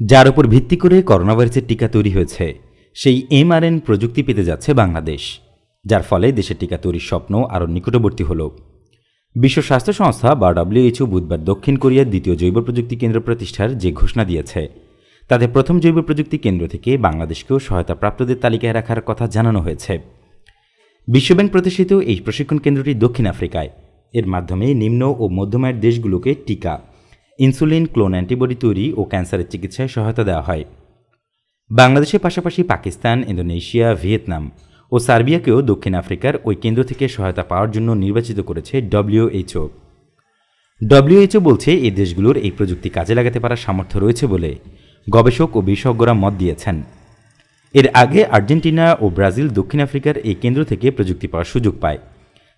যার উপর ভিত্তি করে করোনা ভাইরাসের টিকা তৈরি হয়েছে, সেই এমআরএন প্রযুক্তি পেতে যাচ্ছে বাংলাদেশ, যার ফলে দেশের টিকা তৈরির স্বপ্ন আরও নিকটবর্তী হল। বিশ্ব স্বাস্থ্য সংস্থা বা ডব্লিউএইচও বুধবার দক্ষিণ কোরিয়ার দ্বিতীয় জৈব প্রযুক্তি কেন্দ্র প্রতিষ্ঠার যে ঘোষণা দিয়েছে, তাতে প্রথম জৈব প্রযুক্তি কেন্দ্র থেকে বাংলাদেশকেও সহায়তা প্রাপ্তদের তালিকায় রাখার কথা জানানো হয়েছে। বিশ্বব্যাংক প্রতিষ্ঠিত এই প্রশিক্ষণ কেন্দ্রটি দক্ষিণ আফ্রিকায়। এর মাধ্যমে নিম্ন ও মধ্যমায়ের দেশগুলোকে টিকা ইনসুলিন ক্লোন অ্যান্টিবডি তৈরি ও ক্যান্সারের চিকিৎসায় সহায়তা দেওয়া হয়। বাংলাদেশের পাশাপাশি পাকিস্তান, ইন্দোনেশিয়া, ভিয়েতনাম ও সার্বিয়াকেও দক্ষিণ আফ্রিকার ওই কেন্দ্র থেকে সহায়তা পাওয়ার জন্য নির্বাচিত করেছে ডব্লিউএইচও ডব্লিউএইচও বলছে, এই দেশগুলোর এই প্রযুক্তি কাজে লাগাতে পারার সামর্থ্য রয়েছে বলে গবেষক ও বিশেষজ্ঞরা মত দিয়েছেন। এর আগে আর্জেন্টিনা ও ব্রাজিল দক্ষিণ আফ্রিকার এই কেন্দ্র থেকে প্রযুক্তি পাওয়ার সুযোগ পায়।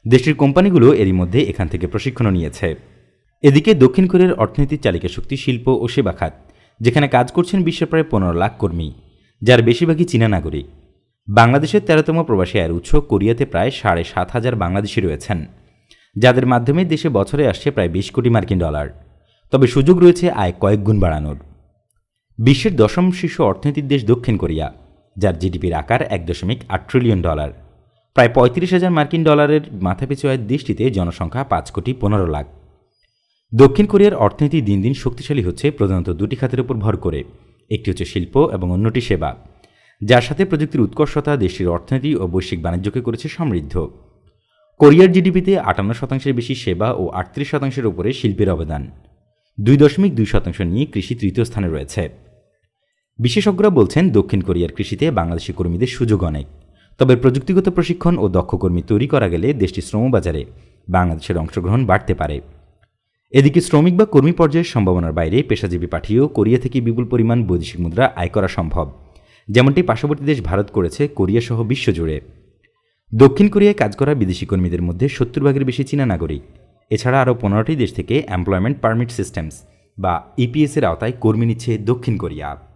দেশটির কোম্পানিগুলো এরই মধ্যে এখান থেকে প্রশিক্ষণও নিয়েছে। এদিকে দক্ষিণ কোরিয়ার অর্থনীতির চালিকা শক্তি, শিল্প ও সেবা খাত, যেখানে কাজ করছেন বিশ্বের প্রায় পনেরো লাখ কর্মী, যার বেশিরভাগই চীনা নাগরিক। বাংলাদেশের তেরোতম প্রবাসী আয়ের উৎস কোরিয়াতে প্রায় সাড়ে সাত হাজার বাংলাদেশি রয়েছেন, যাদের মাধ্যমে দেশে বছরে আসছে প্রায় বিশ কোটি মার্কিন ডলার। তবে সুযোগ রয়েছে আয় কয়েক গুণ বাড়ানোর। বিশ্বের দশম শীর্ষ অর্থনীতির দেশ দক্ষিণ কোরিয়া, যার জিডিপির আকার এক দশমিক আট ট্রিলিয়ন ডলার। প্রায় পঁয়ত্রিশ হাজার মার্কিন ডলারের মাথাপিছু আয়ের দেশটিতে জনসংখ্যা পাঁচ কোটি পনেরো লাখ। দক্ষিণ কোরিয়ার অর্থনীতি দিন দিন শক্তিশালী হচ্ছে, প্রধানত দুটি খাতের উপর ভর করে। একটি হচ্ছে শিল্প এবং অন্যটি সেবা। যার সাথে প্রযুক্তির উৎকর্ষতা, দেশটির অর্থনীতি ও বৈশ্বিক বাণিজ্যকে করেছে সমৃদ্ধ। কোরিয়ার জিডিপিতে আটান্ন শতাংশের বেশি সেবা ও আটত্রিশ শতাংশের উপরে শিল্পের অবদান। দুই দশমিক দুই শতাংশ নিয়ে কৃষি তৃতীয় স্থানে রয়েছে। বিশেষজ্ঞরা বলছেন, দক্ষিণ কোরিয়ার কৃষিতে বাংলাদেশি কর্মীদের সুযোগ অনেক। তবে প্রযুক্তিগত প্রশিক্ষণ ও দক্ষ কর্মী তৈরি করা গেলে দেশটির শ্রমবাজারে বাংলাদেশের অংশগ্রহণ বাড়তে পারে। এদিকে শ্রমিক বা কর্মী পর্যায়ের সম্ভাবনার বাইরে পেশাজীবী পাঠিয়েও কোরিয়া থেকে বিপুল পরিমাণ বৈদেশিক মুদ্রা আয় করা সম্ভব। যেমনটি পার্শ্ববর্তী দেশ ভারত করেছে কোরিয়া সহ বিশ্বজুড়ে দক্ষিণ কোরিয়ায় কাজ করা বিদেশি কর্মীদের মধ্যে সত্তর ভাগের বেশি চীনা নাগরিক। এছাড়া আরও পনেরোটি দেশ থেকে এমপ্লয়মেন্ট পারমিট সিস্টেমস বা ইপিএসের আওতায় কর্মী নিচ্ছে দক্ষিণ কোরিয়া।